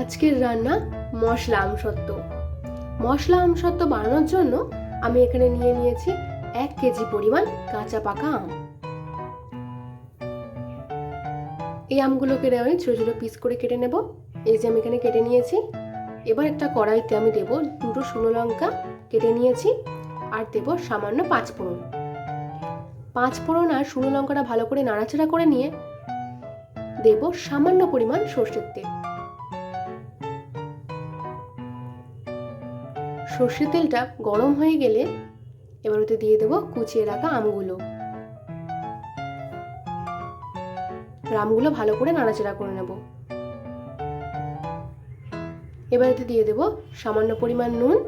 আজকের রান্না মশলা আমসত্ত্ব। মশলা আমসত্ত্ব বানানোর জন্য আমি এখানে নিয়ে নিয়েছি এক কেজি পরিমাণ কাঁচা পাকা আম। এই আমগুলোকে আমি ছোটো ছোটো পিস করে কেটে নেব। এই যে আমি এখানে কেটে নিয়েছি। এবার একটা কড়াইতে আমি দেব দুটো শুকনো লঙ্কা কেটে নিয়েছি আর দেব সামান্য পাঁচ ফোড়ন। পাঁচ ফোড়ন আর শুকনো লঙ্কাটা ভালো করে নাড়াচাড়া করে নিয়ে দেব সামান্য পরিমাণ সর্ষের তেল। সর্ষের তেলটা গরম হয়ে গেলে এবার ওতে দিয়ে দেবো কুচিয়ে রাখা আমগুলো। আমগুলো ভালো করে নাড়াচাড়া করে নেব। এবার এতে দিয়ে দেব সামান্য পরিমাণ নুন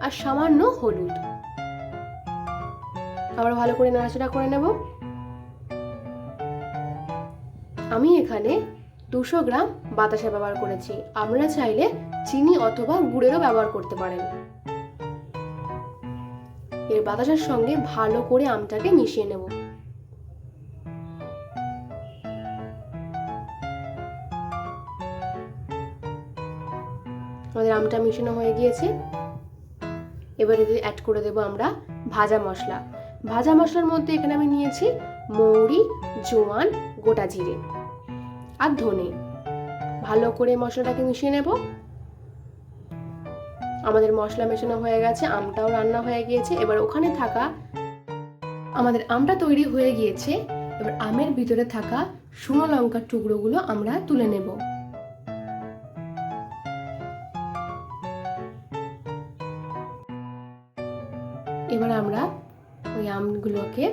আর সামান্য হলুদ। আবার ভালো করে নাড়াচাড়া করে নেব। আমি এখানে দুশো গ্রাম বাতাসা ব্যবহার করেছি। আমরা চাইলে চিনি অথবা গুড়েরও ব্যবহার করতে পারেন। এর বাতাসার সঙ্গে ভালো করে আমটাকে মিশিয়ে নেব। আমাদের আমটা মিশানো হয়ে গিয়েছে। এবার এতে অ্যাড করে দেবো আমরা ভাজা মশলা। ভাজা মশলার মধ্যে এখানে আমি নিয়েছি মৌরি, জোয়ান, গোটা জিরে আর ধনে। ভালো করে মশলাটাকে মিশিয়ে নেব। আমাদের মশলা মেশানো হয়ে গেছে, আমটাও রান্না হয়ে গিয়েছে। এবার ওখানে থাকা আমাদের আমটা তৈরি হয়ে গিয়েছে। এবার আমের ভিতরে থাকা শুকনো লঙ্কার টুকরোগুলো আমরা তুলে নেব। এবার আমরা ওই আমগুলোকে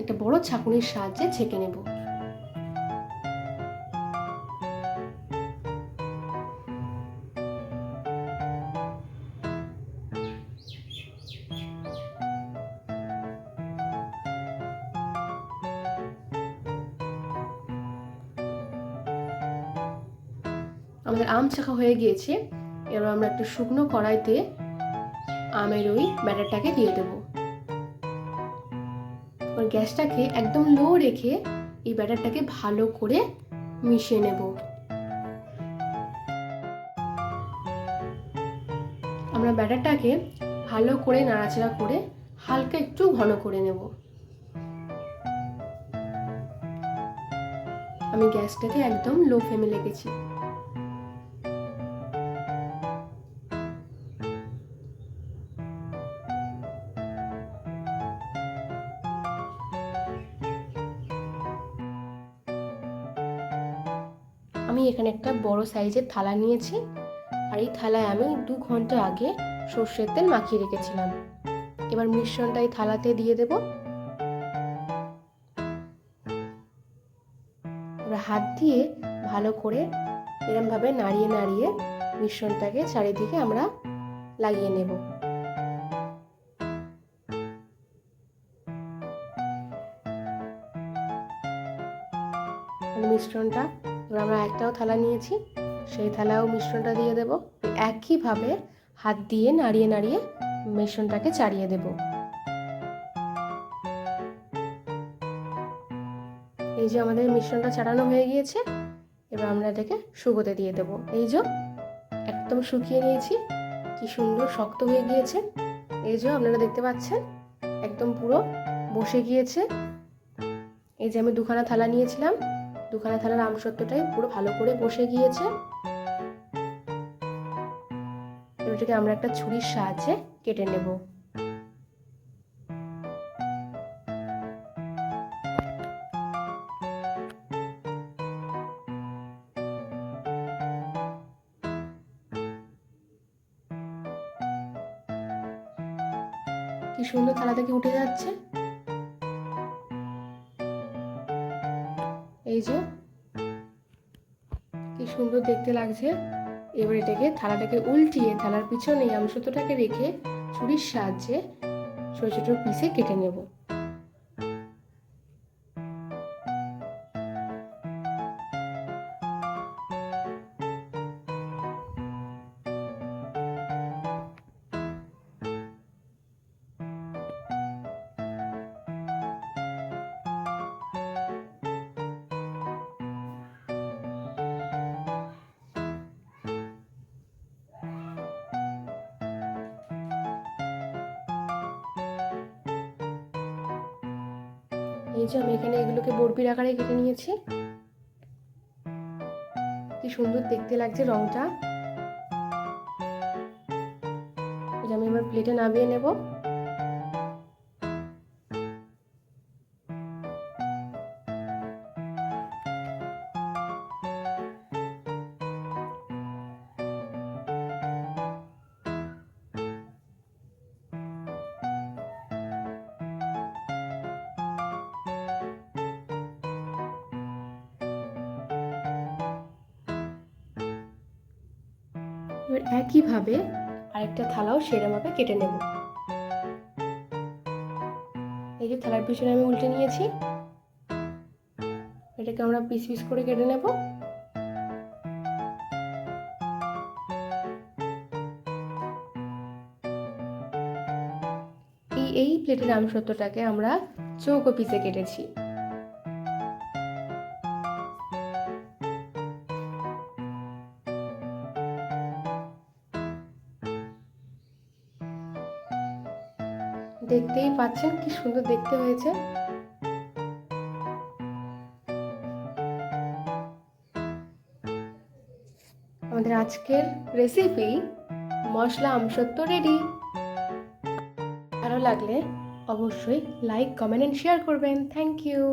একটা বড় ছাঁকুনির সাহায্যে ছেঁকে নেব। আমাদের আম ছাকা হয়ে গিয়েছে। এবার আমরা একটা শুকনো কড়াইতে আমের ওই ব্যাটারটাকে দিয়ে দেব। এবার গ্যাসটাকে একদম লো রেখে এই ব্যাটারটাকে ভালো করে মিশিয়ে নেব। আমরা ব্যাটারটাকে ভালো করে নাড়াচাড়া করে হালকা একটু ঘন করে নেব। আমি গ্যাসটাকে একদম লো ফ্লেমে লেগেছি আমি এখানে একটা বড় সাইজের থালা নিয়েছি। আর এই থালায় আমি দু ঘণ্টা আগে সর্ষের তেল মাখিয়ে রেখেছিলাম। এবার মিশ্রণটা এই থালাতে দিয়ে দেব। হাত দিয়ে ভালো করে এরমভাবে নাড়িয়ে নাড়িয়ে মিশ্রণটাকে চারিদিকে আমরা লাগিয়ে নেব। মিশ্রণটা এবার আমরা একটাও থালা নিয়েছি। সেই থালাও মিশ্রণটা দিয়ে দেব। একইভাবে হাত দিয়ে নাড়িয়ে নাড়িয়ে মিশ্রণটাকে চাড়িয়ে দেব। এই যে আমাদের মিশ্রণটা চাড়ানো হয়ে গিয়েছে, এবার আমরা এটাকে শুকোতে দিয়ে দেব। এই যে একদম শুকিয়ে নিয়েছি, কি সুন্দর শক্ত হয়ে গিয়েছে। এই যে আপনারা দেখতে পাচ্ছেন, একদম পুরো বসে গিয়েছে। এই যে আমি দুখানা থালা নিয়েছিলাম দুখানা থালার আমসত্বটাই পুরো ভালো করে বসে গিয়েছে। এটাকে আমরা একটা ছুরির সাহায্যে কেটে নেব। কি সুন্দর থালা থেকে উঠে যাচ্ছে? এই যে, কি সুন্দর দেখতে লাগছে। এবার এটাকে, থালাটাকে উল্টিয়ে, থালার পিছনে অংশটাকে রেখে ছুরির সাহায্যে ছোট ছোট পিসে কেটে নেব। যে আমি এখানে এগুলোকে বরফির আকারে কেটে নিয়েছি। কি সুন্দর দেখতে লাগছে রংটা। এটা আমি এবার প্লেটে নামিয়ে নেব। এবার একইভাবে আরেকটা থালাও সেরমভাবে কেটে নেব। এই যে থালার পিছনে আমি উল্টে নিয়েছি। এটাকে আমরা পিস পিস করে কেটে নেব। এই এই প্লেটের আমসত্বটাকে আমরা চৌকো পিসে কেটেছি। দেখতেই পাচ্ছেন কি সুন্দর দেখতে হয়েছে। আমাদের আজকের রেসিপি মশলা আমসত্ব রেডি ভালো লাগলে অবশ্যই লাইক কমেন্ট অ্যান্ড শেয়ার করবেন। Thank you